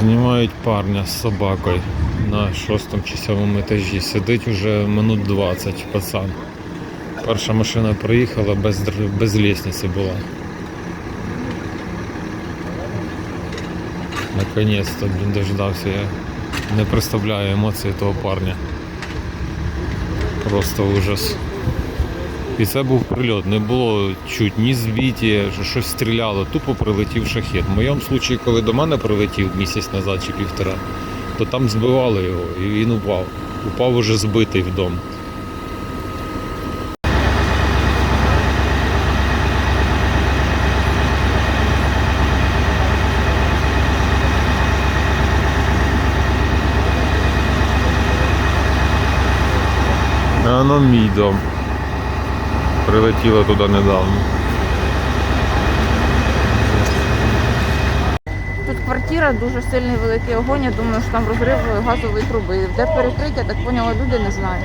Знімають парня з собакою на шостому чи сьомому етажі. Сидить уже минут 20 пацан. Перша машина приїхала, без, без лестниці була. Наконец-то, блін, дождався. Я не представляю емоції того парня. Просто ужас. І це був прильот. Не було чуть ні збиті, що щось стріляло, тупо прилетів шахет. В моєму випадку, коли до мене прилетів місяць назад чи півтора, то там збивали його і він упав. Упав уже збитий в дом. А ну мій дом. Прилетіло туди недавно. Тут квартира, дуже сильний великий огонь. Я думаю, що там розрив газової труби. Де перекриття, так поняла, люди не знають.